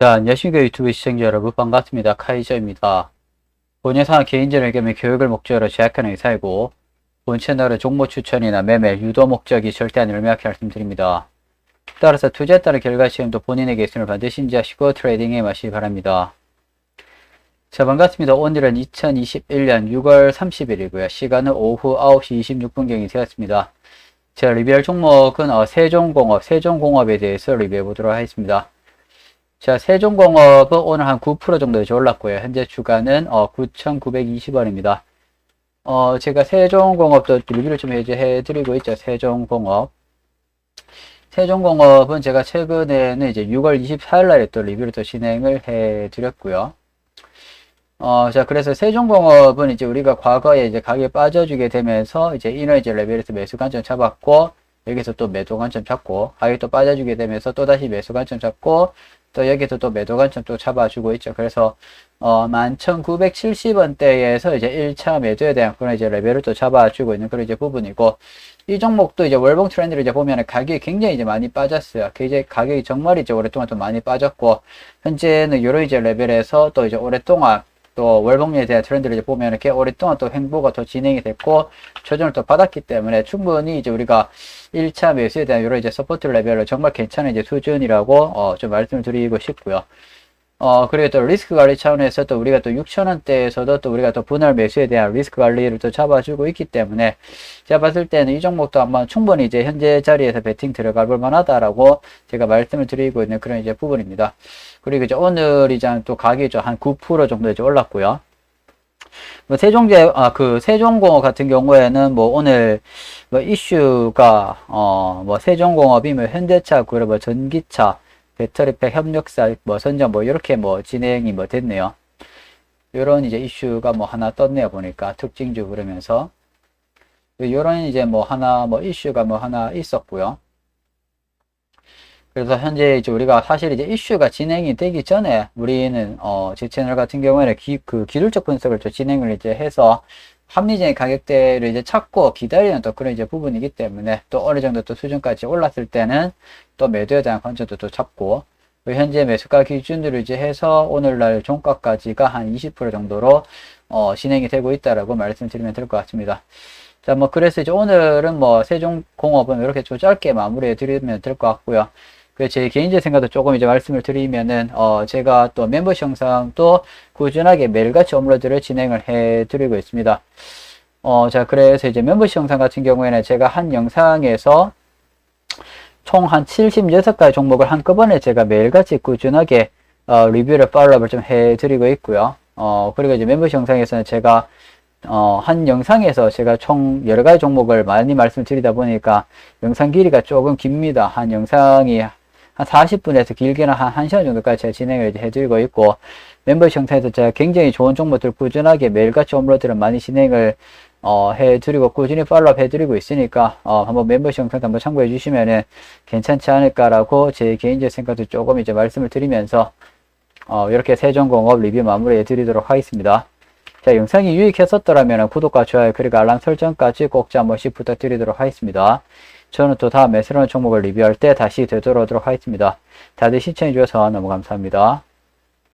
자, 안녕하십니까 유튜브 시청자 여러분 반갑습니다. 카이저입니다. 본 영상은 개인전을 겸해 교육을 목적으로 제작하는 의사이고 본 채널은 종목 추천이나 매매, 유도 목적이 절대 아니를 명확히 말씀드립니다. 따라서 투자에 따른 결과 시험도 본인에게 있음을 반드시 인지하시고 트레이딩에 마시기 바랍니다. 자 반갑습니다. 오늘은 2021년 6월 30일이고요. 시간은 오후 9시 26분경이 되었습니다. 제가 리뷰할 종목은 어, 세종공업, 세종공업에 대해서 리뷰해 보도록 하겠습니다. 자, 세종공업은 오늘 한 9% 정도 올랐고요. 현재 주가는 어, 9,920원입니다. 어, 제가 세종공업도 리뷰를 좀 해드리고 있죠. 세종공업. 세종공업은 제가 최근에는 이제 6월 24일 날에 또 리뷰를 또 진행을 해드렸고요. 어, 자, 그래서 세종공업은 이제 우리가 과거에 이제 가격이 빠져주게 되면서 이제 이너지 레벨에서 매수 관점 잡았고, 여기서 또 매도 관점 잡고, 가격이 또 빠져주게 되면서 또다시 매수 관점 잡고, 또 여기서 또 매도 관점 또 잡아주고 있죠. 그래서 어, 11,970원대에서 이제 1차 매도에 대한 그런 이제 레벨을 또 잡아주고 있는 그런 이제 부분이고 이 종목도 이제 월봉 트렌드를 이제 보면은 가격이 굉장히 이제 많이 빠졌어요. 그 이제 가격이 정말 이제 오랫동안 또 많이 빠졌고 현재는 요런 이제 레벨에서 또 이제 오랫동안 또 월봉리에 대한 트렌드를 이제 보면 이렇게 오랫동안 또 횡보가 더 진행이 됐고 조정을 또 받았기 때문에 충분히 이제 우리가 1차 매수에 대한 이런 이제 서포트 레벨을 정말 괜찮은 이제 수준이라고 어, 좀 말씀을 드리고 싶고요. 어, 그리고 또 리스크 관리 차원에서 또 우리가 또 6천원대에서도 또 우리가 또 분할 매수에 대한 리스크 관리를 또 잡아주고 있기 때문에 제가 봤을 때는 이 종목도 한번 충분히 이제 현재 자리에서 베팅 들어가 볼 만하다라고 제가 말씀을 드리고 있는 그런 이제 부분입니다. 그리고 이제 오늘 이제 또 가격이 좀한9% 정도 이제 올랐고요. 뭐 세종제 아 그 세종공업 같은 경우에는 뭐 오늘 뭐 이슈가 어 뭐 세종공업이 뭐 현대차 그리고 뭐 전기차 배터리팩 협력사 뭐 선정 뭐 이렇게 뭐 진행이 뭐 됐네요. 요런 이제 이슈가 뭐 하나 떴네요 보니까 특징주 그러면서 요런 이제 뭐 하나 뭐 이슈가 뭐 하나 있었고요. 그래서 현재 이제 우리가 사실 이제 이슈가 진행이 되기 전에 우리는 어 제 채널 같은 경우에는 기, 그 기술적 분석을 좀 진행을 이제 해서 합리적인 가격대를 이제 찾고 기다리는 또 그런 이제 부분이기 때문에 또 어느 정도 또 수준까지 올랐을 때는 또 매도에 대한 관점도 또 잡고 그 현재 매수가 기준으로 이제 해서 오늘날 종가까지가 한 20% 정도로 어 진행이 되고 있다라고 말씀드리면 될 것 같습니다. 자, 뭐 그래서 이제 오늘은 뭐 세종공업은 이렇게 좀 짧게 마무리해 드리면 될 것 같고요. 그 제 개인적 생각도 조금 이제 말씀을 드리면은 어 제가 또 멤버십 영상도 꾸준하게 매일같이 업로드를 진행을 해 드리고 있습니다. 어, 자, 그래서 이제 멤버십 영상 같은 경우에는 제가 한 영상에서 총 한 76가지 종목을 한꺼번에 제가 매일같이 꾸준하게 어, 리뷰를 팔로우를 좀 해 드리고 있고요. 어, 그리고 이제 멤버십 영상에서는 제가 어, 한 영상에서 제가 총 여러 가지 종목을 많이 말씀드리다 보니까 영상 길이가 조금 깁니다. 한 영상이 한 40분에서 길게는 한 1시간 정도까지 제가 진행을 해드리고 있고 멤버십 영상에서 제가 굉장히 좋은 종목들 꾸준하게 매일같이 업로드를 많이 진행을 어, 해드리고 꾸준히 팔로우 해드리고 있으니까 어, 한번 멤버십 영상도 한번 참고해 주시면은 괜찮지 않을까라고 제 개인적 생각도 조금 이제 말씀을 드리면서 어, 이렇게 세종공업 리뷰 마무리해 드리도록 하겠습니다. 자, 영상이 유익했었더라면 구독과 좋아요 그리고 알람 설정까지 꼭한 번씩 부탁드리도록 하겠습니다. 저는 또 다음에 새로운 종목을 리뷰할 때 다시 되돌아오도록 하겠습니다. 다들 시청해 주셔서 너무 감사합니다.